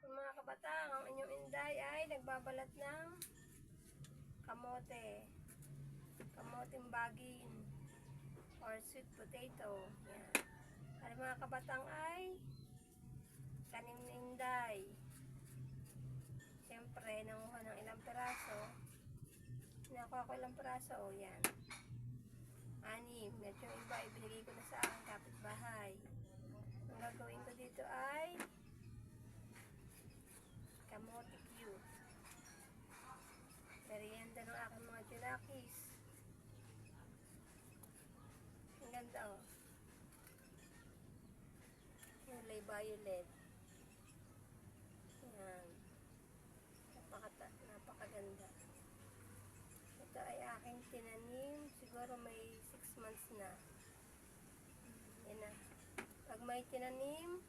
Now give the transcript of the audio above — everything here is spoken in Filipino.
hapon mga kabatang. Ang inyong inday ay nagbabalat ng kamote. Kamoteng bagin. Or sweet potato. Yan. At mga kabatang ay kanin ni inday. Siyempre, nanguha ng ilang peraso. Nakuha ko ilang peraso. O, yan. Anim. At kamote cute. Merienda ng aking mga junakis. Ang ganda oh. Kulay violet. Yan. Napakata, napakaganda. Ito ay aking tinanim. Siguro may 6 months na. Yan na. Pag may tinanim,